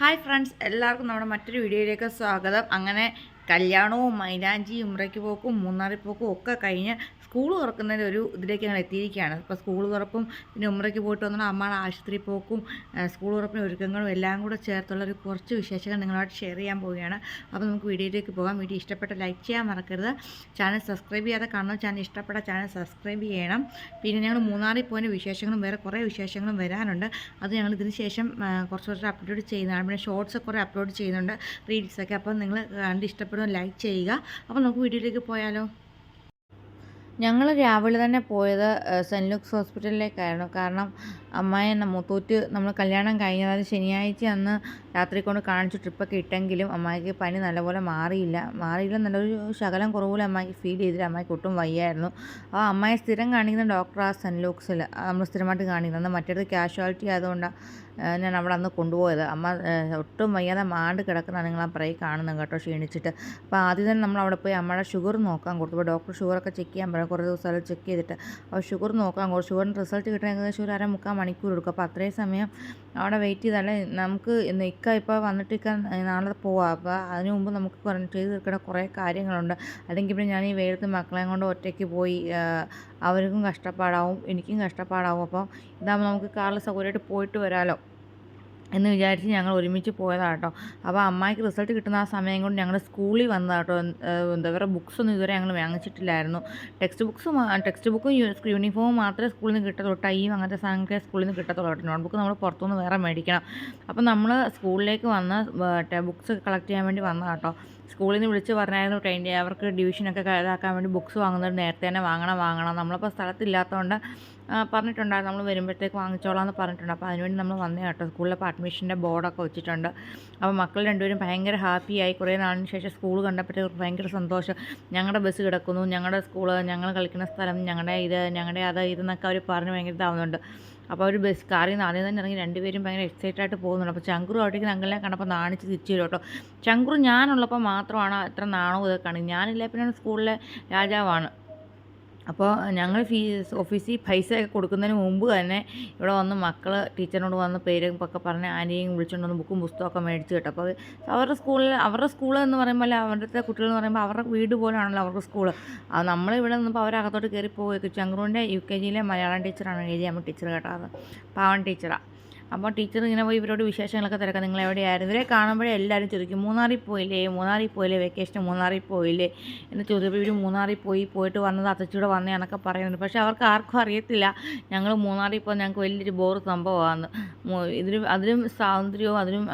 Hi friends എല്ലാവർക്കും നമ്മുടെ മറ്റൊരു വീഡിയോയിലേക്ക് സ്വാഗതം. അങ്ങനെ കല്യാണവും മൈലാഞ്ചി ഉമ്രയ്ക്ക് പോക്കും മൂന്നാറിൽ പോക്കും ഒക്കെ കഴിഞ്ഞ് സ്കൂൾ തുറക്കുന്നതിന്റെ ഒരു ഇതിലേക്ക് ഞങ്ങൾ എത്തിയിരിക്കുകയാണ്. ഇപ്പോൾ സ്കൂൾ തുറപ്പും പിന്നെ ഉമ്രയ്ക്ക് പോയിട്ട് വന്നാൽ അമ്മയുടെ ആശുപത്രി പോക്കും സ്കൂൾ തുറപ്പിന് ഒരുക്കങ്ങളും എല്ലാം കൂടെ ചേർത്തുള്ള ഒരു കുറച്ച് വിശേഷങ്ങൾ നിങ്ങളായിട്ട് ഷെയർ ചെയ്യാൻ പോവുകയാണ്. അപ്പോൾ നമുക്ക് വീഡിയോയിലേക്ക് പോകാം. വീഡിയോ ഇഷ്ടപ്പെട്ട ലൈക്ക് ചെയ്യാൻ മറക്കരുത്. ചാനൽ സബ്സ്ക്രൈബ് ചെയ്യാതെ കാണുന്ന ചാനൽ ഇഷ്ടപ്പെട്ട ചാനൽ സബ്സ്ക്രൈബ് ചെയ്യണം. പിന്നെ ഞങ്ങൾ മൂന്നാറിൽ പോയതിന്റെ വിശേഷങ്ങളും വേറെ കുറേ വിശേഷങ്ങളും വരാനുണ്ട്. അത് ഞങ്ങൾ ഇതിന് ശേഷം കുറച്ച് കുറച്ച് അപ്ലോഡ് ചെയ്യുന്നതാണ്. പിന്നെ ഷോർട്സ് കുറേ അപ്ലോഡ് ചെയ്യുന്നുണ്ട് റീൽസൊക്കെ അപ്പോൾ നിങ്ങൾ കണ്ട് ഇഷ്ടപ്പെടുന്ന ലൈക്ക് ചെയ്യുക. അപ്പോൾ നമുക്ക് വീഡിയോയിലേക്ക് പോയാലോ? ഞങ്ങൾ രാവിലെ തന്നെ പോയത് സെന്റ് ലൂക്സ് ഹോസ്പിറ്റലിലേക്കായിരുന്നു. കാരണം അമ്മായി എന്ന മുത്തൂറ്റ് നമ്മൾ കല്യാണം കഴിഞ്ഞ അതായത് ശനിയാഴ്ച അന്ന് രാത്രി കൊണ്ട് കാണിച്ച് ട്രിപ്പൊക്കെ ഇട്ടെങ്കിലും അമ്മായിക്ക് പനി നല്ലപോലെ മാറിയില്ല. മാറിയില്ല നല്ലൊരു ശകലം കുറവുപോലെ അമ്മായിക്ക് ഫീൽ ചെയ്തില്ല. അമ്മായിക്ക് ഒട്ടും വയ്യായിരുന്നു. ആ അമ്മായി സ്ഥിരം കാണിക്കുന്ന ഡോക്ടർ ആ സെന്റ് നമ്മൾ സ്ഥിരമായിട്ട് കാണിക്കുന്നത്. അന്ന് മറ്റേത് കാഷ്വാലിറ്റി ആയതുകൊണ്ടാണ് ഞാൻ അവിടെ അന്ന് കൊണ്ടുപോയത്. അമ്മ ഒട്ടും വയ്യാതെ മാണ്ട് കിടക്കുന്ന നിങ്ങൾ ആ പറയി കാണുന്നു കേട്ടോ ക്ഷീണിച്ചിട്ട്. അപ്പോൾ ആദ്യം തന്നെ നമ്മൾ അവിടെ പോയി അമ്മയുടെ ഷുഗർ നോക്കാൻ കൊടുത്തു. ഡോക്ടർ ഷുഗറൊക്കെ ചെക്ക് ചെയ്യാൻ പറയാം കുറേ ദിവസം ചെക്ക് ചെയ്തിട്ട്. അപ്പോൾ ഷുഗർ നോക്കാൻ കൊടുത്തു. ഷുഗറിന്റെ റിസൾട്ട് കിട്ടാൻ ഏകദേശം ഒരു അര മുക്കാൽ മണിക്കൂർ എടുക്കും. അപ്പോൾ അത്രയും സമയം അവിടെ വെയിറ്റ് ചെയ്താലേ നമുക്ക് ഇക്ക ഇപ്പോൾ വന്നിട്ട് ഇക്ക നാളെ പോവാം. അപ്പോൾ അതിനു മുമ്പ് നമുക്ക് ചെയ്ത് തീർക്കേണ്ട കുറേ കാര്യങ്ങളുണ്ട്. അല്ലെങ്കിൽ പിന്നെ ഞാൻ ഈ വെയിലത്ത് മക്കളെയും കൊണ്ട് ഒറ്റയ്ക്ക് പോയി അവർക്കും കഷ്ടപ്പാടാവും എനിക്കും കഷ്ടപ്പാടാവും. അപ്പോൾ ഇതാകുമ്പോൾ നമുക്ക് കാറിൽ സൗകര്യമായിട്ട് പോയിട്ട് വരാമല്ലോ എന്ന് വിചാരിച്ച് ഞങ്ങൾ ഒരുമിച്ച് പോയതാണ് കേട്ടോ അപ്പോൾ അമ്മായിക്ക് റിസൾട്ട് കിട്ടുന്ന ആ സമയം കൊണ്ട് ഞങ്ങൾ സ്കൂളിൽ വന്നതാണ് കേട്ടോ എന്താ പറയുക ബുക്സൊന്നും ഇതുവരെ ഞങ്ങൾ വാങ്ങിച്ചിട്ടില്ലായിരുന്നു. ടെക്സ്റ്റ് ബുക്സ് ടെക്സ്റ്റ് ബുക്കും യൂണിഫോമും മാത്രമേ സ്കൂളിൽ നിന്ന് കിട്ടത്തുള്ളൂ. ടൈം അങ്ങനത്തെ സാധനങ്ങളൊക്കെ സ്കൂളിൽ നിന്ന് കിട്ടത്തുള്ളൂ കേട്ടോ നോട്ട്ബുക്ക് നമ്മൾ പുറത്തുനിന്ന് വേറെ മേടിക്കണം. അപ്പോൾ നമ്മൾ സ്കൂളിലേക്ക് വന്ന് ബുക്സ് കളക്ട് ചെയ്യാൻ വേണ്ടി വന്നതാണ് കേട്ടോ സ്കൂളിൽ നിന്ന് വിളിച്ച് പറഞ്ഞായിരുന്നു ട്രെയിൻ അവർക്ക് ഡിവിഷനൊക്കെ ഇതാക്കാൻ വേണ്ടി ബുക്സ് വാങ്ങുന്നത് നേരത്തെ തന്നെ വാങ്ങണം വാങ്ങണം. നമ്മളിപ്പോൾ സ്ഥലത്തില്ലാത്തതുകൊണ്ട് പറഞ്ഞിട്ടുണ്ടായിരുന്നു നമ്മൾ വരുമ്പോഴത്തേക്ക് വാങ്ങിച്ചോളാം എന്ന് പറഞ്ഞിട്ടുണ്ട്. അപ്പോൾ അതിനുവേണ്ടി നമ്മൾ വന്നേ കേട്ടോ. സ്കൂളിലപ്പോൾ അഡ്മിഷന്റെ ബോർഡൊക്കെ വെച്ചിട്ടുണ്ട്. അപ്പോൾ മക്കൾ രണ്ടുപേരും ഭയങ്കര ഹാപ്പിയായി കുറേ നാളിന് ശേഷം സ്കൂൾ കണ്ടപ്പോഴത്തേക്ക് ഭയങ്കര സന്തോഷം. ഞങ്ങളുടെ ബസ് കിടക്കുന്നു. ഞങ്ങളുടെ സ്കൂൾ ഞങ്ങൾ കളിക്കുന്ന സ്ഥലം ഞങ്ങളുടെ ഇത് ഞങ്ങളുടെ അത് ഇതെന്നൊക്കെ അവർ പറഞ്ഞ് ഭയങ്കര ഇതാവുന്നുണ്ട്. അപ്പോൾ അവർ ബസ് കാറിൽ നിന്ന് ആദ്യം തന്നെ ഇറങ്ങി രണ്ടുപേരും ഭയങ്കര എക്സൈറ്റഡ് ആയിട്ട് പോകുന്നുണ്ട്. അപ്പോൾ ചങ്കുറു അവിടേക്ക് അങ്കലിനെ കണ്ടപ്പോൾ നാണിച്ച് തിരിച്ചു വരും കേട്ടോ. ചങ്കുറു ഞാനുള്ളപ്പോൾ മാത്രമാണ് അത്ര നാണവും ഇതൊക്കെ കാണിക്കുന്നത് ഞാനില്ല പിന്നെ സ്കൂളിലെ രാജാവാണ്. അപ്പോൾ ഞങ്ങൾ ഫീസ് ഓഫീസിൽ പൈസ ഒക്കെ കൊടുക്കുന്നതിന് മുമ്പ് തന്നെ ഇവിടെ വന്ന് മക്കൾ ടീച്ചറിനോട് വന്ന് പേരും ഒക്കെ പറഞ്ഞ് ആനയും വിളിച്ചുകൊണ്ട് വന്ന് ബുക്കും പുസ്തകമൊക്കെ മേടിച്ച് കേട്ടോ. അപ്പോൾ അവരുടെ സ്കൂളിൽ അവരുടെ സ്കൂൾ എന്ന് പറയുമ്പോൾ അവരുടെ കുട്ടികൾ എന്ന് പറയുമ്പോൾ അവരുടെ വീട് പോലാണല്ലോ അവരുടെ സ്കൂൾ അത് നമ്മളിവിടെ നിന്നപ്പോൾ അവരകത്തോട്ട് കയറി പോവുകയൊക്കെ ചങ്കുറുവിന്റെ യു കെ ജിയിലെ മലയാളം ടീച്ചറാണ് എഴുതിയമ്മ ടീച്ചർ കേട്ടോ അത് പാവൻ ടീച്ചറാണ് അപ്പോൾ ടീച്ചർ ഇങ്ങനെ പോയി ഇവരോട് വിശേഷങ്ങളൊക്കെ തിരക്കാം. നിങ്ങൾ എവിടെയായിരുന്നു? ഇവരെ കാണുമ്പോഴേ എല്ലാവരും ചോദിക്കും മൂന്നാറിൽ പോയില്ലേ? മൂന്നാറിൽ പോയില്ലേ? വെക്കേഷൻ മൂന്നാറിൽ പോയില്ലേ? എന്ന് ചോദിച്ചപ്പോൾ ഇവർ മൂന്നാറിൽ പോയി പോയിട്ട് വന്നത് അത്തച്ചൂടെ വന്നതാണെന്നൊക്കെ പറയുന്നുണ്ട്. പക്ഷേ അവർക്ക് ആർക്കും അറിയത്തില്ല ഞങ്ങൾ മൂന്നാറിൽ പോയി ഞങ്ങൾക്ക് വലിയൊരു ബോർ സംഭവമാണ് ഇതിലും അതിലും സ്വാതന്ത്ര്യവും അതിലും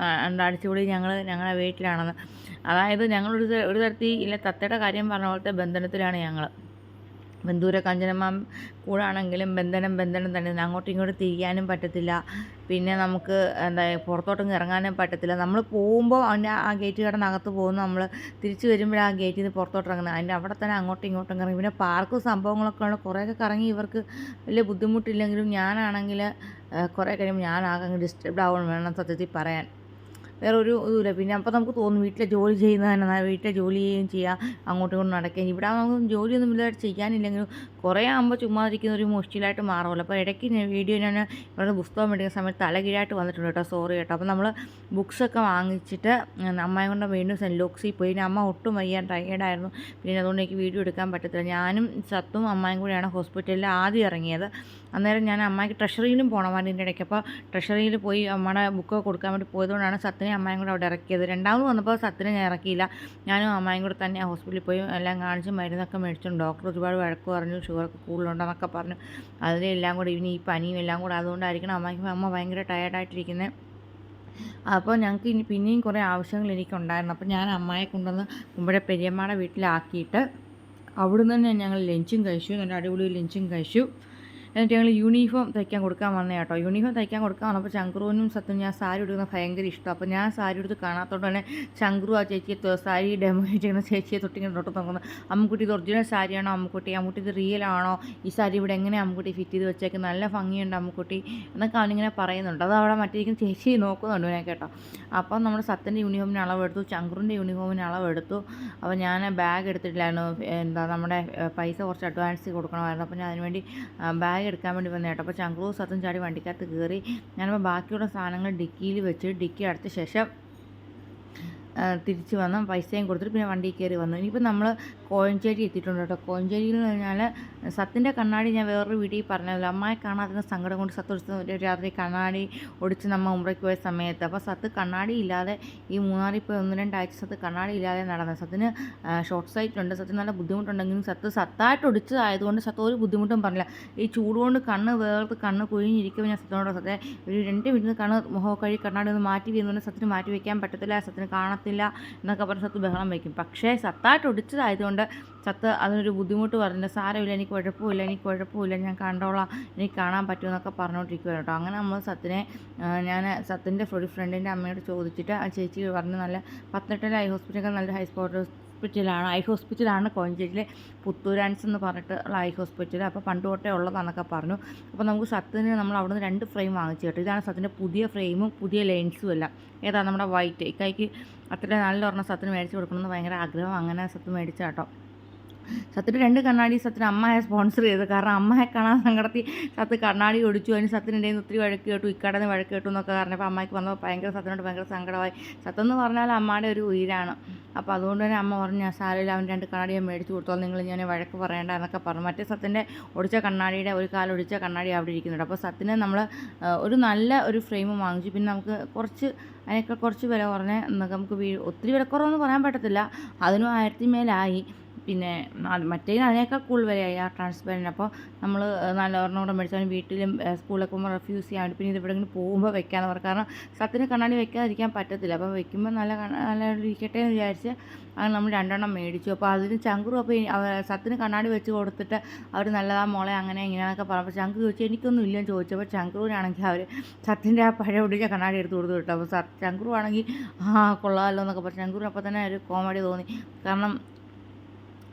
അടിച്ചുപൊളി ഞങ്ങൾ ഞങ്ങളുടെ വീട്ടിലാണെന്ന്. അതായത് ഞങ്ങളൊരു ഒരു തരത്തിൽ ഇല്ല തത്തയുടെ കാര്യം പറഞ്ഞ പോലത്തെ ബന്ധനത്തിലാണ് ഞങ്ങൾ. ബന്ധൂര കാഞ്ചനമാം കൂടാണെങ്കിലും ബന്ധനം ബന്ധനം തന്നെ. അങ്ങോട്ടും ഇങ്ങോട്ടും തിരിയാനും പറ്റത്തില്ല. പിന്നെ നമുക്ക് എന്താ പുറത്തോട്ടൊന്നും ഇറങ്ങാനും പറ്റത്തില്ല. നമ്മൾ പോകുമ്പോൾ അതിന്റെ ആ ഗേറ്റ് കടന്നകത്ത് പോകുന്നു. നമ്മൾ തിരിച്ച് വരുമ്പോൾ ആ ഗേറ്റിൽ നിന്ന് പുറത്തോട്ട് ഇറങ്ങുന്നത്. അതിന്റെ അവിടെ തന്നെ അങ്ങോട്ടും ഇങ്ങോട്ടും ഇറങ്ങി പിന്നെ പാർക്ക് സംഭവങ്ങളൊക്കെ ഉള്ള കുറേയൊക്കെ കറങ്ങി ഇവർക്ക് വലിയ ബുദ്ധിമുട്ടില്ലെങ്കിലും ഞാനാണെങ്കിൽ കുറേ കഴിയുമ്പോൾ ഞാനാകെ ഡിസ്റ്റർബ്ഡ് ആവണം വേണം സത്യത്തിൽ പറയാൻ. വേറെ ഒരു ഇതുമില്ല. പിന്നെ അപ്പോൾ നമുക്ക് തോന്നും വീട്ടിലെ ജോലി ചെയ്യുന്നത് തന്നെ നല്ല വീട്ടിലെ ജോലി ചെയ്യുകയും ചെയ്യാം അങ്ങോട്ടും ഇങ്ങോട്ടും നടക്കുകയും ഇവിടെ നമുക്ക് ജോലിയൊന്നും ഇല്ലാതെ ചെയ്യാനില്ലെങ്കിലും കുറേ ആകുമ്പോൾ ചുമ്മാ ഇരിക്കുന്ന ഒരു മുഷ്ടിലായിട്ട് മാറുമല്ലോ. അപ്പോൾ ഇടയ്ക്ക് വീഡിയോ ഞാൻ ഇവരുടെ പുസ്തകം മേടിക്കുന്ന സമയത്ത് തലകീഴായിട്ട് വന്നിട്ടുണ്ട് കേട്ടോ. സോറി കേട്ടോ. അപ്പോൾ നമ്മൾ ബുക്സൊക്കെ വാങ്ങിച്ചിട്ട് അമ്മയും കൊണ്ട് വീണ്ടും സെന്റ് ലോക്സിൽ പോയി. പിന്നെ അമ്മ ഒട്ടും വയ്യാൻ ടയേർഡായിരുന്നു പിന്നെ അതുകൊണ്ട് എനിക്ക് വീഡിയോ എടുക്കാൻ പറ്റത്തില്ല. ഞാനും സത്തും അമ്മയും കൂടിയാണ് ഹോസ്പിറ്റലിൽ ആദ്യം ഇറങ്ങിയത്. അന്നേരം ഞാൻ അമ്മയ്ക്ക് ട്രഷറിയിലും പോകണമായിരുന്നു ഇതിന്റെ ഇടയ്ക്ക്. അപ്പോൾ ട്രഷറിയിൽ പോയി അമ്മയുടെ ബുക്ക് കൊടുക്കാൻ വേണ്ടി പോയതുകൊണ്ടാണ് സത്തിനെ അമ്മയും കൂടെ അവിടെ ഇറക്കിയത്. രണ്ടാമത് വന്നപ്പോൾ സത്തിനെ ഞാൻ ഇറക്കിയില്ല. ഞാനും അമ്മയും കൂടെ തന്നെ ഹോസ്പിറ്റലിൽ പോയി എല്ലാം കാണിച്ച് മരുന്നൊക്കെ മേടിച്ചും ഡോക്ടർ ഒരുപാട് വഴക്ക് പറഞ്ഞു ഷുഗറൊക്കെ കൂടുതലുണ്ടെന്നൊക്കെ പറഞ്ഞു. അതിലെല്ലാം കൂടെ ഇനി ഈ പനിയും എല്ലാം കൂടെ അതുകൊണ്ടായിരിക്കണം അമ്മയ്ക്ക് അമ്മ ഭയങ്കര ടയേർഡായിട്ടിരിക്കുന്നത് അപ്പോൾ ഞങ്ങൾക്ക് ഇനി പിന്നെയും കുറേ ആവശ്യങ്ങൾ എനിക്കുണ്ടായിരുന്നു. അപ്പോൾ ഞാൻ അമ്മയെ കൊണ്ടുവന്ന് മുമ്പേ പെരിയമ്മയുടെ വീട്ടിലാക്കിയിട്ട് അവിടുന്ന് തന്നെ ഞങ്ങൾ ലഞ്ചും കഴിച്ചു. നല്ല അടിപൊളി ലഞ്ചും കഴിച്ചു. എന്നിട്ട് ഞങ്ങൾ യൂണിഫോം തയ്ക്കാൻ കൊടുക്കാൻ വന്നേ കേട്ടോ യൂണിഫോം തയ്ക്കാൻ കൊടുക്കാൻ വന്നപ്പോൾ ചങ്ക്രുവിനും സത്യം ഞാൻ സാരി എടുക്കുന്നത് ഭയങ്കര ഇഷ്ടം. അപ്പോൾ ഞാൻ സാരി എടുത്ത് കാണാത്തതുകൊണ്ട് തന്നെ ചങ്ക്രു ആ ചേച്ചിയെ സാരി ഡെമോ ചെയ്യുന്ന ചേച്ചിയെ തൊട്ടിങ്ങനെ തൊട്ട് നോക്കുന്നത് അമ്മക്കുട്ടി ഇത് ഒറിജിനൽ സാരിയാണോ അമ്മക്കുട്ടി? അമ്മക്കുട്ടി ഇത് റിയൽ ആണോ? ഈ സാരി ഇവിടെ എങ്ങനെ അമ്മക്കുട്ടി ഫിറ്റ് ചെയ്ത് വെച്ചേക്ക് നല്ല ഭംഗിയുണ്ട് അമ്മക്കുട്ടി എന്നൊക്കെ അവനിങ്ങനെ പറയുന്നുണ്ട്. അത് അവിടെ മറ്റേക്കും ചേച്ചി നോക്കുന്നുണ്ട് ഞാൻ കേട്ടോ. അപ്പോൾ നമ്മുടെ സത്യന്റെ യൂണിഫോമിന് അളവെടുത്തു ചങ്ക്രുവിന്റെ യൂണിഫോമിന് അളവെടുത്തു. അപ്പോൾ ഞാൻ ബാഗ് എടുത്തിട്ടില്ലായിരുന്നു. എന്താ നമ്മുടെ പൈസ കുറച്ച് അഡ്വാൻസ് കൊടുക്കണമായിരുന്നു. അപ്പോൾ ഞാൻ അതിനുവേണ്ടി ബാഗ് ബാഗ് എടുക്കാൻ വേണ്ടി വന്ന കേട്ടോ. അപ്പോൾ ചങ്ക്രൂ സത്തും ചാടി വണ്ടിക്കകത്ത് കയറി ഞാനപ്പോൾ ബാക്കിയുള്ള സാധനങ്ങൾ ഡിക്കിയിൽ വെച്ച് ഡിക്കി അടുത്ത ശേഷം തിരിച്ച് വന്ന് പൈസയും കൊടുത്തിട്ട് പിന്നെ വണ്ടി കയറി വന്നു. ഇനിയിപ്പോൾ നമ്മൾ കോഴഞ്ചേരി എത്തിയിട്ടുണ്ട് കേട്ടോ. കോഴഞ്ചേരിയിൽ എന്ന് പറഞ്ഞാൽ സത്തിന്റെ കണ്ണാടി ഞാൻ വേറൊരു വീട്ടിൽ പറഞ്ഞല്ലോ. അമ്മായി കാണാതിരുന്ന സങ്കടം കൊണ്ട് സത്ത് ഒടിച്ച് രാത്രി കണ്ണാടി ഒടിച്ച് നമ്മൾ ഉമ്രയ്ക്ക് പോയ സമയത്ത്. അപ്പോൾ സത്ത് കണ്ണാടി ഇല്ലാതെ ഈ മൂന്നാറിൽ പോയി ഒന്ന് രണ്ടാഴ്ച സത്ത് കണ്ണാടി ഇല്ലാതെ നടന്നത്. സത്തിന് ഷോർട്ട് സൈറ്റ് ഉണ്ട്. സത്തിന് നല്ല ബുദ്ധിമുട്ടുണ്ടെങ്കിലും സത്ത് സത്തായിട്ട് ഒടിച്ചതായതുകൊണ്ട് സത്ത് ഒരു ബുദ്ധിമുട്ടും പറഞ്ഞില്ല. ഈ ചൂട് കൊണ്ട് കണ്ണ് വേർത്ത് കണ്ണ് കുഴിഞ്ഞിരിക്കുമ്പോൾ ഞാൻ സത്തിനോട് സത്തെ ഒരു രണ്ട് മിനിറ്റ് കണ്ണ് മുഖം കഴി കണ്ണാടി ഒന്ന് മാറ്റി വരുന്നുണ്ട് സത്തിന് മാറ്റി വയ്ക്കാൻ പറ്റത്തില്ല. സത്തിന് കാണത്തില്ല എന്നൊക്കെ പറഞ്ഞ് സത്ത് ബഹളം വയ്ക്കും. പക്ഷേ സത്തായിട്ട് ഒടിച്ചതായതുകൊണ്ട് സത്ത് അതിനൊരു ബുദ്ധിമുട്ട് പറഞ്ഞില്ല സാരമില്ല എനിക്ക് കുഴപ്പമില്ല എനിക്ക് കുഴപ്പമില്ല ഞാൻ കണ്ടോളാം എനിക്ക് കാണാൻ പറ്റുമെന്നൊക്കെ പറഞ്ഞുകൊണ്ടിരിക്കുവാണ് കേട്ടോ. അങ്ങനെ നമ്മൾ സത്തിനെ ഞാൻ സത്തിന്റെ ഒരു ഫ്രണ്ടിന്റെ അമ്മയോട് ചോദിച്ചിട്ട് ആ ചേച്ചി പറഞ്ഞ് നല്ല പത്തനംതിട്ടയിലെ ഹൈ ഹോസ്പിറ്റലൊക്കെ നല്ല ഹൈ സ്പോട്ട് ഹോസ്പിറ്റലാണ് ഐ ഹോസ്പിറ്റലാണ് കോഞ്ചേരിയിലെ പുത്തൂരാൻസ് എന്ന് പറഞ്ഞിട്ട് ഉള്ള ഐ ഹോസ്പിറ്റൽ. അപ്പോൾ പണ്ട് തൊട്ടേ ഉള്ളതാണെന്നൊക്കെ പറഞ്ഞു. അപ്പോൾ നമുക്ക് സത്തിന് നമ്മൾ അവിടുന്ന് രണ്ട് ഫ്രെയിം വാങ്ങിച്ചു കേട്ടോ. ഇതാണ് സത്തിന്റെ പുതിയ ഫ്രെയിമും പുതിയ ലെൻസും എല്ലാം. ഏതാണ് നമ്മുടെ വൈറ്റ്? ഇക്കൈക്ക് അത്ര നല്ല ഒരെണ്ണം സത്തിന് മേടിച്ച് കൊടുക്കണമെന്ന് ഭയങ്കര ആഗ്രഹം. അങ്ങനെ സത്ത് മേടിച്ച കേട്ടോ സത്തിന് രണ്ട് കണ്ണാടി സത്തിന് അമ്മയെ സ്പോൺസർ ചെയ്തത്. കാരണം അമ്മയെ കാണാൻ സങ്കടത്തിൽ സത്ത് കണ്ണാടി ഒടിച്ചു. അതിന് സത്തിന്റെ ഒത്തിരി വഴക്ക് കേട്ടു. ഇക്കടന്ന് വഴക്ക് കേട്ടു എന്നൊക്കെ പറഞ്ഞപ്പോൾ അമ്മയ്ക്ക് വന്നപ്പോൾ ഭയങ്കര സത്തിനോട് ഭയങ്കര സങ്കടമായി. സത്തെന്ന് പറഞ്ഞാൽ അമ്മയുടെ ഒരു ഉയിരാണ്. അപ്പോൾ അതുകൊണ്ട് തന്നെ അമ്മ പറഞ്ഞു സാരമില്ല. അവൻ രണ്ട് കണ്ണാടി ഞാൻ മേടിച്ചു കൊടുത്തോളം. നിങ്ങൾ ഞാൻ വഴക്ക് പറയേണ്ട എന്നൊക്കെ പറഞ്ഞു. മറ്റേ സത്തിന്റെ ഒടിച്ച കണ്ണാടിയുടെ ഒരു കാലം ഒടിച്ച കണ്ണാടി അവിടെ ഇരിക്കുന്നുണ്ട്. അപ്പോൾ സത്തിന് നമ്മൾ ഒരു നല്ല ഒരു ഫ്രെയിം വാങ്ങിച്ചു. പിന്നെ നമുക്ക് കുറച്ച് അതിനൊക്കെ കുറച്ച് വില കുറഞ്ഞ് നമുക്ക് വീ ഒത്തിരി വിലക്കുറവെന്ന് പറയാൻ പറ്റത്തില്ല. അതിനും ആയിരത്തി മേലായി പിന്നെ മറ്റേ അതിനേക്കാൾ കൂടുതൽ വിലയായി ആ ട്രാൻസ്പെറന്റ് അപ്പോൾ നമ്മൾ നല്ല ഒരെണ്ണം കൂടെ മേടിച്ചാലും വീട്ടിലും സ്കൂളിലൊക്കെ പോകുമ്പോൾ റെഫ്യൂസ് ചെയ്യാൻ പിന്നെ ഇത് ഇങ്ങനെ പോകുമ്പോൾ വെക്കാമെന്ന് പറഞ്ഞു കാരണം സത്തിന് കണ്ണാടി വെക്കാതിരിക്കാൻ പറ്റത്തില്ല. അപ്പോൾ വെക്കുമ്പോൾ നല്ല നല്ല ഇരിക്കട്ടെ എന്ന് വിചാരിച്ച് അങ്ങനെ നമ്മൾ രണ്ടെണ്ണം മേടിച്ചു. അപ്പോൾ അതിന് ചങ്കുറും അപ്പോൾ സത്തിന് കണ്ണാടി വെച്ച് കൊടുത്തിട്ട് അവർ നല്ലതാ മോളെ അങ്ങനെ ഇങ്ങനെയൊക്കെ പറഞ്ഞപ്പോൾ ചങ്കു ചോദിച്ചു എനിക്കൊന്നും ഇല്ലെന്ന് ചോദിച്ചപ്പോൾ ചങ്കുറൂരാണെങ്കിൽ അവർ സത്തിന്റെ ആ പഴയ ഒടിച്ച കണ്ണാടി എടുത്ത് കൊടുത്തു വിട്ടു. അപ്പോൾ ചങ്കുറു ആണെങ്കിൽ ആ കൊള്ളാമല്ലോ എന്നൊക്കെ പറഞ്ഞു. ചങ്കുറിന് അപ്പോൾ തന്നെ ഒരു കോമഡി തോന്നി. കാരണം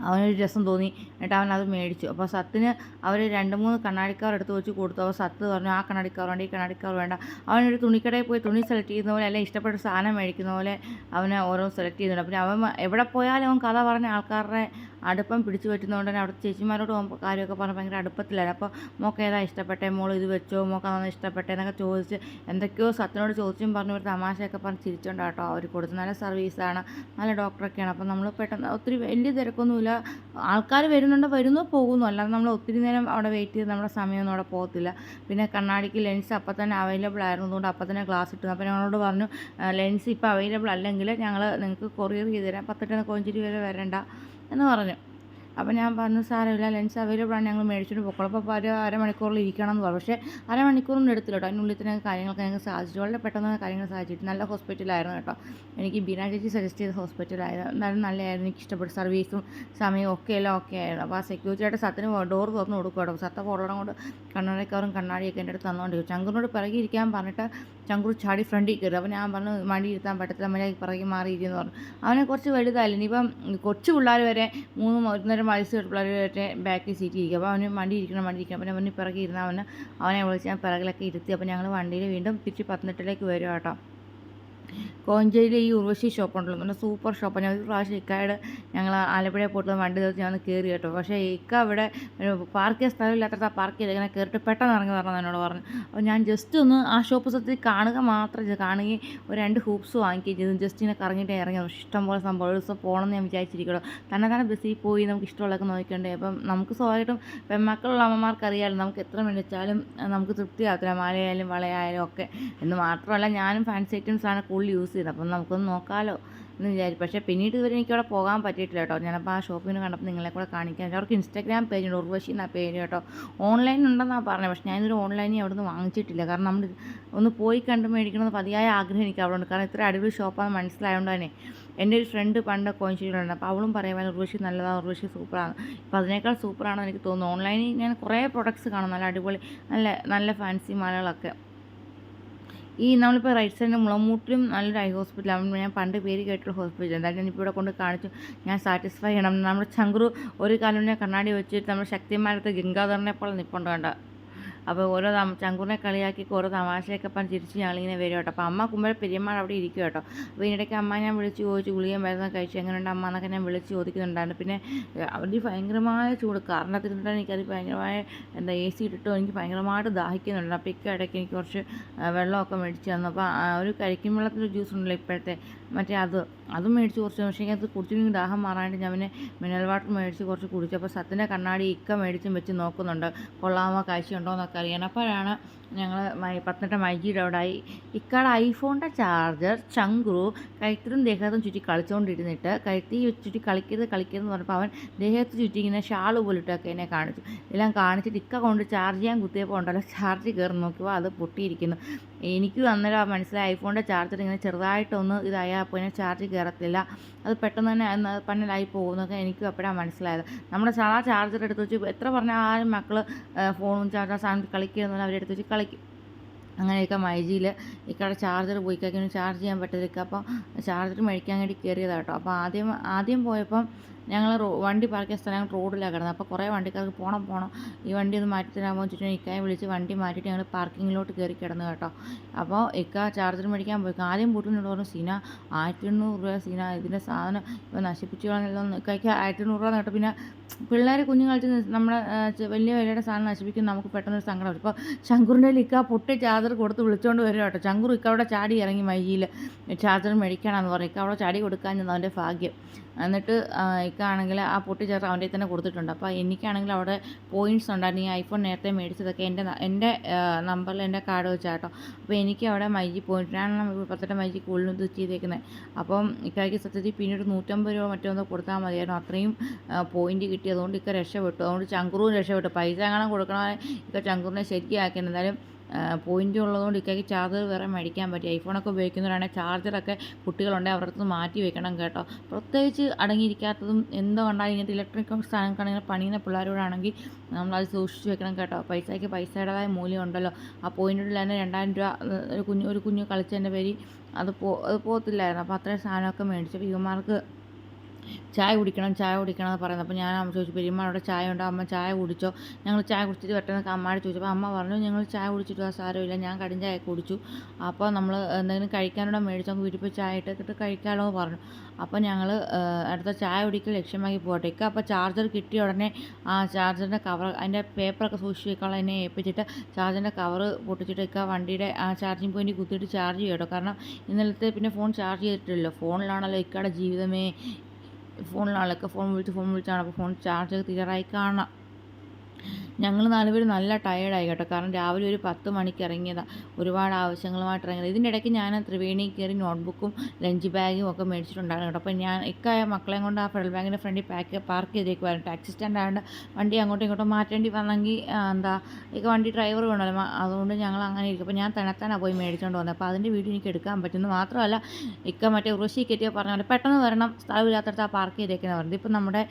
അവനൊരു രസം തോന്നി. എന്നിട്ട് അവൻ അത് മേടിച്ചു. അപ്പോൾ സത്തിന് അവർ രണ്ട് മൂന്ന് കണ്ണാടിക്കാർ എടുത്ത് വെച്ച് കൊടുത്തു. അപ്പോൾ സത്ത് പറഞ്ഞു ആ കണ്ണാടിക്കാർ വേണ്ട ഈ കണ്ണാടിക്കാർ വേണ്ട. അവനൊരു തുണിക്കടയിൽ പോയി തുണി സെലക്ട് ചെയ്യുന്ന പോലെ അല്ലെങ്കിൽ ഇഷ്ടപ്പെട്ട സാധനം മേടിക്കുന്ന പോലെ അവനെ ഓരോ സെലക്ട് ചെയ്യുന്നുണ്ട്. പിന്നെ അവൻ എവിടെ പോയാലും അവൻ കഥ പറഞ്ഞ ആൾക്കാരുടെ അടുപ്പം പിടിച്ചു പറ്റുന്നതുകൊണ്ട് തന്നെ അവിടുത്തെ ചേച്ചിമാരോട് കാര്യമൊക്കെ പറഞ്ഞ് ഭയങ്കര അടുപ്പത്തിലായിരുന്നു. അപ്പോൾ മോക്ക് ഏതാ ഇഷ്ടപ്പെട്ടെ? മോൾ ഇത് വെച്ചോ? മോക്ക് അതാണ് ഇഷ്ടപ്പെട്ടെ? എന്നൊക്കെ ചോദിച്ച് എന്തൊക്കെയോ സത്യനോട് ചോദിച്ചും പറഞ്ഞു ഒരു തമാശയൊക്കെ പറഞ്ഞ് ചിരിച്ചോണ്ട് കേട്ടോ. അവർ കൊടുത്ത് നല്ല സർവീസാണ് നല്ല ഡോക്ടറൊക്കെയാണ് അപ്പോൾ നമ്മൾ പെട്ടെന്ന് ഒത്തിരി വലിയ തിരക്കൊന്നുമില്ല. ആൾക്കാർ വരുന്നുണ്ട് വരുന്നു പോകുന്നു. അല്ലാതെ നമ്മൾ ഒത്തിരി നേരം അവിടെ വെയിറ്റ് ചെയ്ത് നമ്മുടെ സമയമൊന്നും അവിടെ പോകത്തില്ല. പിന്നെ കണ്ണാടിക്ക് ലെൻസ് അപ്പം തന്നെ അവൈലബിൾ ആയിരുന്നതുകൊണ്ട് അപ്പം തന്നെ ഗ്ലാസ് ഇട്ടു. അപ്പോൾ ഞങ്ങളോട് പറഞ്ഞു ലെൻസ് ഇപ്പോൾ അവൈലബിൾ അല്ലെങ്കിൽ ഞങ്ങൾ നിങ്ങൾക്ക് കൊറിയർ ചെയ്ത് തരാം. പത്തെട്ടിന് കോഞ്ചിരി വരെ വരണ്ട. എന്ന് പറഞ്ഞു. അപ്പോൾ ഞാൻ പറഞ്ഞു സാരമില്ല ലെൻസ് അവൈലബിൾ ആണ്. ഞങ്ങൾ മേടിച്ചിട്ട് പൊക്കോളൂ. അപ്പോൾ ഒരു അരമണിക്കൂറിൽ ഇരിക്കണം എന്ന് പറഞ്ഞു. പക്ഷേ അരമണിക്കൂറൊന്നും എടുത്തില്ല കേട്ടോ അതിനുള്ളിൽ തന്നെ കാര്യങ്ങളൊക്കെ ഞങ്ങൾക്ക് സാധിച്ചു. വളരെ പെട്ടെന്ന് കാര്യങ്ങൾ സാധിച്ചിട്ട് നല്ല ഹോസ്പിറ്റലായിരുന്നു കേട്ടോ. എനിക്ക് ബീന ചേച്ചി സജസ്റ്റ് ചെയ്ത ഹോസ്പിറ്റലായിരുന്നു. എന്നാലും നല്ലതായിരുന്നു. എനിക്ക് ഇഷ്ടപ്പെട്ട. സർവീസും സമയവും ഒക്കെ എല്ലാം ഒക്കെ ആയിരുന്നു. അപ്പോൾ ആ സെക്യൂരിറ്റിയുടെ സത്തിന് ഡോർ തുറന്ന് കൊടുക്കും കേട്ടോ. സത്ത പോടണം കൊണ്ട് കണ്ണാടിക്കാറും കണ്ണാടിയൊക്കെ എന്റെ അടുത്ത് തന്നുകൊണ്ട് ചങ്കുറിനോട് പിറകെ ഇരിക്കാൻ പറഞ്ഞിട്ട് ചങ്കുർ ചാടി ഫ്രണ്ടിൽ കയറി. അപ്പോൾ ഞാൻ പറഞ്ഞു മടി ഇരുത്താൻ പറ്റത്തില്ല. മര്യാദ പിറകെ മാറിയിരിക്കുന്നു പറഞ്ഞു. അവനെ കുറച്ച് വലുതായില്ല. ഇനിയിപ്പം കൊച്ചു പിള്ളേർ വരെ മൂന്ന് ഒന്നര വയസ്സ് പിള്ളേർ ബാക്ക് ബാക്കിൽ സീറ്റ് ഇരിക്കും. അപ്പോൾ അവന് വണ്ടി ഇരിക്കണം വണ്ടി ഇരിക്കണം. പിന്നെ അവന് പിറകെ ഇരുന്ന് അവന് അവനെ വിളിച്ച് ഞാൻ പിറകിലൊക്കെ ഇരുത്തി അപ്പോൾ ഞങ്ങൾ വണ്ടിയിൽ വീണ്ടും തിരിച്ച് പത്തനംതിട്ടയിലേക്ക് വരും കേട്ടോ. കോഞ്ചേരിയിലെ ഈ ഉർവശി ഷോപ്പ് ഉണ്ടല്ലോ നല്ല സൂപ്പർ ഷോപ്പാണ് ഞാൻ ഒരു പ്രാവശ്യം ഇക്കായുടെ ഞങ്ങൾ ആലപ്പുഴ പോയിട്ട് വണ്ടി തീർത്ത് ഞാൻ കയറി കേട്ടോ. പക്ഷേ ഇക്ക അവിടെ പാർക്ക് ചെയ്യാൻ സ്ഥലമില്ലാത്ത പാർക്ക് ചെയ്ത് ഇങ്ങനെ കയറിയിട്ട് പെട്ടെന്ന് ഇറങ്ങി പറഞ്ഞു എന്നോട് പറഞ്ഞു. അപ്പോൾ ഞാൻ ജസ്റ്റ് ഒന്ന് ആ ഷോപ്പ് സത്യത്തിൽ കാണുക മാത്രം ചെയ്തു. കാണുകയും ഒരു രണ്ട് ഹൂപ്സ് വാങ്ങിക്കുകയും ചെയ്തു. ജസ്റ്റ് ഇങ്ങനെ കറങ്ങിയിട്ട് ഇറങ്ങി ഇഷ്ടം പോലെ സംഭവം. ഒരു ദിവസം പോകണമെന്ന് ഞാൻ വിചാരിച്ചിരിക്കണോ തന്നെ തന്നെ ബസ്സിൽ പോയി നമുക്ക് ഇഷ്ടമുള്ളതൊക്കെ നോക്കിക്കണ്ടേ. അപ്പം നമുക്ക് സ്വാഭാവികമായിട്ടും പെൺമക്കളുള്ള അമ്മമാർക്ക് അറിയാമല്ലോ നമുക്ക് എത്ര മേടിച്ചാലും നമുക്ക് തൃപ്തിയാകത്തില്ല മാലയായാലും വളയായാലും ഒക്കെ. എന്ന് മാത്രമല്ല ഞാനും ഫാൻസി ഐറ്റംസ് ആണ് കൂടുതൽ യൂസ് ചെയ്തത് അപ്പം നമുക്കൊന്ന് നോക്കാമല്ലോ എന്ന് വിചാരിച്ചു. പക്ഷേ പിന്നീട് ഇതുവരെ എനിക്ക് അവിടെ പോകാൻ പറ്റിയിട്ടില്ല കേട്ടോ. ഞാനപ്പോൾ ആ ഷോപ്പിന് കണ്ടപ്പോൾ നിങ്ങളെ കൂടെ കാണിക്കാൻ. അവർക്ക് ഇൻസ്റ്റാഗ്രാം പേജ് ഉണ്ട്. ഉർവശി എന്നാ പേര് കേട്ടോ. ഓൺലൈൻ ഉണ്ടെന്നാണ് പറഞ്ഞത്. പക്ഷേ ഞാനിതൊരു ഓൺലൈനിൽ അവിടെ നിന്ന് വാങ്ങിച്ചിട്ടില്ല. കാരണം നമ്മൾ ഒന്ന് പോയി കണ്ട് മേടിക്കണമെന്ന് പതിയായ ആഗ്രഹം എനിക്ക് അവിടെ ഉണ്ട് കാരണം ഇത്ര അടിപൊളി ഷോപ്പാണെന്ന് മനസ്സിലായതുകൊണ്ട് തന്നെ എന്റെ ഒരു ഫ്രണ്ട് പണ്ട് കോയിൻസിഡന്റ് അപ്പോൾ അവളും പറയുമ്പോൾ ഉർവശി നല്ലതാണ് ഉർവശി സൂപ്പറാണ്. അപ്പോൾ അതിനേക്കാൾ സൂപ്പറാണെന്ന് എനിക്ക് തോന്നുന്നു. ഓൺലൈനിൽ ഞാൻ കുറേ പ്രൊഡക്ട്സ് കാണും. നല്ല അടിപൊളി നല്ല നല്ല ഫാൻസി മാലകളൊക്കെ. ഈ നമ്മളിപ്പോൾ റൈറ്റ് സൈഡിൽ മുളമൂട്ടിലും നല്ലൊരു ഐ ഹോസ്പിറ്റൽ ആവുമ്പോൾ ഞാൻ പണ്ട് പേര് കേട്ടൊരു ഹോസ്പിറ്റൽ എന്തായാലും ഞാനിപ്പോൾ ഇവിടെ കൊണ്ട് കാണിച്ചു. ഞാൻ സാറ്റിസ്ഫൈ ചെയ്യണം. നമ്മുടെ ചങ്കുറു ഒരു കാലം കണ്ണാടി വെച്ചിട്ട് നമ്മുടെ ശക്തിമാരത്തെ ഗംഗാധരനെ പോലെ നിൽപ്പുണ്ട് കണ്ട? അപ്പോൾ ഓരോ തമ ചങ്കുറിനെ കളിയാക്കി ഓരോ തമാശയൊക്കെ പറഞ്ഞ് തിരിച്ച് ഞങ്ങളിങ്ങനെ വരും കേട്ടോ. അപ്പോൾ അമ്മ കുമ്പഴ പെരുമാൾ അവിടെ ഇരിക്കും കേട്ടോ. അപ്പോൾ ഇതിനിടയ്ക്ക് അമ്മ ഞാൻ വിളിച്ച് ചോദിച്ചു ഗുളികയും മരുന്ന് കഴിച്ചു. എങ്ങനെയുണ്ട് അമ്മ എന്നൊക്കെ ഞാൻ വിളിച്ച് ചോദിക്കുന്നുണ്ടായിരുന്നു. പിന്നെ അവിടെ ഭയങ്കരമായ ചൂട്. കാരണത്തിരുന്നിട്ടാണ് എനിക്കത് ഭയങ്കരമായ എന്താ എ സി ഇട്ടിട്ടോ എനിക്ക് ഭയങ്കരമായിട്ട് ദാഹിക്കുന്നുണ്ട് അപ്പോൾ ഇടയ്ക്ക് എനിക്ക് കുറച്ച് വെള്ളമൊക്കെ മേടിച്ച് തന്നു. അപ്പോൾ ഒരു കരിക്കും വെള്ളത്തിന്റെ ജ്യൂസ് ഉണ്ടല്ലോ ഇപ്പോഴത്തെ. മറ്റേ അത് അതും മേടിച്ച് കുറച്ച് പക്ഷേ അത് കുടിച്ചിട്ട് ദാഹം മാറാനായിട്ട് ഞാൻ പിന്നെ മിനറൽ വാട്ടർ മേടിച്ച് കുറച്ച് കുടിച്ചു. അപ്പോൾ സത്തിന്റെ കണ്ണാടി ഇക്ക മേടിച്ചും വെച്ച് നോക്കുന്നുണ്ട്. കൊള്ളാമോ കാഴ്ചയുണ്ടോ എന്നൊക്കെ അറിയാൻ. അപ്പോഴാണ് ഞങ്ങൾ പത്തനംതിട്ട മൈജിയുടെ അവിടെ ആയി. ഇക്കാട് ഐഫോണിന്റെ ചാർജർ ചങ്കുറു കഴുത്തിലും ദേഹത്തും ചുറ്റി കളിച്ചുകൊണ്ടിരുന്നിട്ട് കഴുത്തി ചുറ്റി കളിക്കരുത് കളിക്കരുത് എന്ന് പറഞ്ഞപ്പോൾ അവൻ ദേഹത്ത് ചുറ്റി ഇങ്ങനെ ഷാൾ പോലിട്ടൊക്കെ എന്നെ കാണിച്ചു. എല്ലാം കാണിച്ചിട്ട് ഇക്ക കൊണ്ട് ചാർജ് ചെയ്യാൻ കുത്തിയപ്പോൾ ഉണ്ടല്ലോ ചാർജ് കയറി നോക്കിയപ്പോൾ അത് പൊട്ടിയിരിക്കുന്നു. എനിക്ക് അന്നേരം മനസ്സിലായി. ഐഫോണിന്റെ ചാർജർ ഇങ്ങനെ ചെറുതായിട്ടൊന്ന് ഇതായാൽ അപ്പോൾ ഇങ്ങനെ ചാർജ് കയറത്തില്ല. അത് പെട്ടെന്ന് തന്നെ പണ്ണലായി പോകുന്നൊക്കെ എനിക്കും അപ്പോഴാണ് മനസ്സിലായത്. നമ്മുടെ സാധാ ചാർജർ എടുത്ത് വെച്ച് എത്ര പറഞ്ഞാൽ ആരും മക്കൾ ഫോണും ചാർജർ സാധനം കളിക്കുന്ന അവരെടുത്ത് വെച്ച് കളിക്കും. അങ്ങനെയൊക്കെ മൈജിയിൽ ഇക്കടെ ചാർജർ പോയി കഴിഞ്ഞാൽ ചാർജ് ചെയ്യാൻ പറ്റത്തില്ല. അപ്പോൾ ചാർജർ മേടിക്കാൻ വേണ്ടി കയറിയതാണ് കേട്ടോ. അപ്പോൾ ആദ്യം ആദ്യം പോയപ്പം ഞങ്ങൾ വണ്ടി പാർക്ക് ചെയ്ത സ്ഥലം റോഡിലാണ് കിടന്നത്. അപ്പോൾ കുറേ വണ്ടിക്കാർക്ക് പോകണം പോകണം ഈ വണ്ടി ഒന്ന് മാറ്റി തരാമോ ചുറ്റും ഇക്കായെ വിളിച്ച് വണ്ടി മാറ്റിയിട്ട് ഞങ്ങൾ പാർക്കിങ്ങിലോട്ട് കയറി കിടന്നു കേട്ടോ. അപ്പോൾ ഇക്ക ചാർജർ മേടിക്കാൻ പോയി. ആദ്യം പൂട്ടിനോട് പറഞ്ഞു സീന ആയിരത്തി എണ്ണൂറ് രൂപ സീന. ഇതിന്റെ സാധനം ഇപ്പോൾ നശിപ്പിച്ചു കളഞ്ഞല്ലോ ഇക്കയ്ക്ക് ആയിരത്തി എണ്ണൂറ് രൂപ നേട്ടം പിന്നെ പിള്ളേരെ കുഞ്ഞു കളിച്ച് നമ്മുടെ വലിയ വിലയുടെ സാധനം നശിപ്പിക്കും. നമുക്ക് പെട്ടെന്നൊരു സങ്കടം ഇപ്പോൾ ശങ്കുറിന്റെ ഇക്ക പൊട്ടി ചാർജർ കൊടുത്ത് വിളിച്ചുകൊണ്ട് വരും കേട്ടോ. ശങ്കുർ ഇക്കവിടെ ചാടി ഇറങ്ങി മൈജിയിൽ ചാർജർ മേടിക്കണമെന്ന് പറഞ്ഞു. ഇക്ക അവിടെ ചാടി കൊടുക്കാൻ അവന്റെ ഭാഗ്യം. എന്നിട്ട് എനിക്കാണെങ്കിൽ ആ പൊട്ടി ചേർത്ത് അവന്റെ തന്നെ കൊടുത്തിട്ടുണ്ട്. അപ്പോൾ എനിക്കാണെങ്കിൽ അവിടെ പോയിന്റ്സ് ഉണ്ടായിരുന്നു. ഈ ഐഫോൺ നേരത്തെ മേടിച്ചതൊക്കെ എന്റെ എന്റെ നമ്പറിൽ എന്റെ കാർഡ് വെച്ചാട്ടോ. അപ്പോൾ എനിക്ക് അവിടെ മൈജി പോയിന്റിനാണ് പത്തത്തെ മൈജി കൂടുതലും ഇത് ചെയ്തേക്കുന്നത് അപ്പം ഇക്കായ്ക്ക് സത്യത്തിൽ പിന്നീട് നൂറ്റമ്പത് രൂപ മറ്റോ ഒന്ന് കൊടുത്താൽ മതിയായിരുന്നു. അത്രയും പോയിന്റ് കിട്ടിയതുകൊണ്ട് ഇക്ക രക്ഷപ്പെട്ടു. അതുകൊണ്ട് ചങ്കുറും രക്ഷപ്പെട്ടു. പൈസ എങ്ങനെ കൊടുക്കണ ഇക്ക ചങ്കുറിനെ ശരിയാക്കി എന്തായാലും പോയിന്റ് ഉള്ളതുകൊണ്ട് ഇക്കയ്ക്ക് ചാർജർ വേറെ മേടിക്കാൻ പറ്റി. ഐഫോണൊക്കെ ഉപയോഗിക്കുന്നവരാണെങ്കിൽ ചാർജറൊക്കെ കുട്ടികളുണ്ടെങ്കിൽ അവരുടെ അടുത്ത് മാറ്റി വെക്കണം കേട്ടോ. പ്രത്യേകിച്ച് അടങ്ങിയിരിക്കാത്തതും എന്തോ കണ്ടാലും ഇങ്ങനത്തെ ഇലക്ട്രിക് സാധനങ്ങളാണെങ്കിൽ പണിയുന്ന പിള്ളേരോടാണെങ്കിൽ നമ്മളത് സൂക്ഷിച്ച് വെക്കണം കേട്ടോ. പൈസയ്ക്ക് പൈസയുടേതായ മൂല്യമുണ്ടല്ലോ. ആ പോയിന്റിൽ തന്നെ രണ്ടായിരം രൂപ ഒരു കുഞ്ഞു ഒരു കുഞ്ഞു കളിച്ചതിന്റെ പേര് അത് പോ അത് പോകത്തില്ലായിരുന്നു. അപ്പോൾ അത്രയും സാധനമൊക്കെ മേടിച്ചപ്പോൾ ഇവന്മാർക്ക് ചായ കുടിക്കണം ചായ കുടിക്കണം എന്ന് പറയുന്നത്. അപ്പോൾ ഞാൻ അമ്മ ചോദിച്ചു പെരുമാളുടെ ചായ ഉണ്ടോ? അമ്മ ചായ കുടിച്ചോ. ഞങ്ങൾ ചായ കുടിച്ചിട്ട് പെട്ടെന്ന് ചോദിച്ചു. അപ്പോൾ അമ്മ പറഞ്ഞു ഞങ്ങൾ ചായ കുടിച്ചിട്ട് ആ സാരമില്ല ഞാൻ കടും ചായ കുടിച്ചു. അപ്പോൾ നമ്മൾ എന്തെങ്കിലും കഴിക്കാനോടെ നമുക്ക് വീട്ടിൽ പോയി ചായ ഇട്ടിട്ട് കഴിക്കാമല്ലോ എന്ന് പറഞ്ഞു. അപ്പോൾ ഞങ്ങൾ അടുത്ത ചായ കുടിക്കൽ ലക്ഷ്യമാക്കി പോകട്ടെ ഇക്ക അപ്പോൾ ചാർജർ കിട്ടിയ ഉടനെ ആ ചാർജറിന്റെ കവർ അതിന്റെ പേപ്പറൊക്കെ സൂക്ഷിച്ച് വെക്കാനുള്ള എന്നെ ഏൽപ്പിച്ചിട്ട് ചാർജറിന്റെ കവർ പൊട്ടിച്ചിട്ട് ഇക്ക വണ്ടിയുടെ ആ ചാർജിങ് പോയിന്റ് കുത്തിയിട്ട് ചാർജ് ചെയ്യട്ടോ കാരണം ഇന്നലത്തെ പിന്നെ ഫോൺ ചാർജ് ചെയ്തിട്ടില്ലല്ലോ. ഫോണിലാണല്ലോ ഇക്കയുടെ ജീവിതമേ. ഫോണിലാണല്ലോ ഫോൺ വിളിച്ച് ഫോൺ വിളിച്ചാണ് അപ്പോൾ ഫോൺ ചാർജ് തീരാറായി കാണാം. ഞങ്ങൾ നാലുപേരും നല്ല ടയേർഡായി കേട്ടോ. കാരണം രാവിലെ ഒരു പത്ത് മണിക്ക് ഇറങ്ങിയതാണ് ഒരുപാട് ആവശ്യങ്ങളുമായിട്ട് ഇറങ്ങിയത്. ഇതിന്റെ ഇടയ്ക്ക് ഞാൻ ത്രിവേണി കയറി നോട്ട്ബുക്കും ലഞ്ച് ബാഗും ഒക്കെ മേടിച്ചിട്ടുണ്ടായിരുന്നു കേട്ടോ. അപ്പോൾ ഞാൻ ഇക്കായ മക്കളെയും കൊണ്ട് ആ ഫെഡറൽ ബാങ്കിന്റെ ഫ്രണ്ടിൽ പാക്ക് പാർക്ക് ചെയ്തേക്കുമായിരുന്നു ടാക്സി സ്റ്റാൻഡ് ആയതുകൊണ്ട് വണ്ടി അങ്ങോട്ടും ഇങ്ങോട്ടും മാറ്റേണ്ടി വന്നെങ്കിൽ എന്താ ഇക്ക വണ്ടി ഡ്രൈവർ വേണമല്ലോ അതുകൊണ്ട് ഞങ്ങൾ അങ്ങനെ ഇരിക്കും. അപ്പോൾ ഞാൻ തണത്താനാണ് പോയി മേടിച്ചുകൊണ്ട് വന്നത് അപ്പോൾ അതിന്റെ വീഡിയോ എനിക്ക് എടുക്കാൻ പറ്റുന്നു. മാത്രമല്ല ഇക്ക മറ്റേ ഉറശി കയറ്റിയ പറഞ്ഞ പോലെ പെട്ടെന്ന് വരണം. സ്ഥലമില്ലാത്തടത്ത് ആ പാർക്ക് ചെയ്തേക്കുന്നത് പറഞ്ഞത്. ഇപ്പം നമ്മുടെ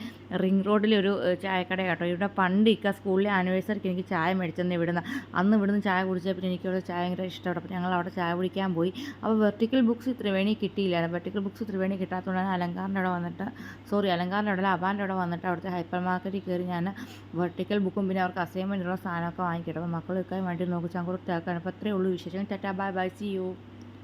റിംഗ് റോഡിലൊരു ചായക്കട കേട്ടോ. ഇവിടെ പണ്ട് ഇക്ക സ്കൂളിലെ ആനിവേഴ്സറിക്ക് എനിക്ക് ചായ മേടിച്ചെന്ന് ഇവിടുന്ന് അന്ന് ഇവിടുന്ന് ചായ കുടിച്ചപ്പോൾ പിന്നെ എനിക്ക് അവിടെ ചായ ഭയങ്കര ഇഷ്ടമാണ് അപ്പോൾ ഞങ്ങൾ അവിടെ ചായ കുടിക്കാൻ പോയി. അപ്പോൾ വെർട്ടിക്കൽ ബുക്സ് ത്രിവേണി കിട്ടിയില്ലായിരുന്നു. വെർട്ടിക്കൽ ബുക്സ് ത്രിവേണി കിട്ടാത്തതുകൊണ്ടാണ് അലങ്കാറിന്റെ അവിടെ വന്നിട്ട് സോറി അലങ്കാറിന്റെ അവിടെ അബാന്റെ അവിടെ വന്നിട്ട് അവിടുത്തെ ഹൈപ്പർ മാർക്കറ്റിൽ കയറി ഞാൻ വെർട്ടിക്കൽ ബുക്കും പിന്നെ അവർക്ക് അസൈൻമെന്റുള്ള സാധനമൊക്കെ വാങ്ങിക്കിട്ടും. അപ്പോൾ മക്കൾ വെക്കാൻ വേണ്ടി നോക്കി ചങ്കുറത്താക്കാണ് അപ്പോൾ അത്രയേ ഉള്ളൂ വിശേഷം. Tata bye bye see you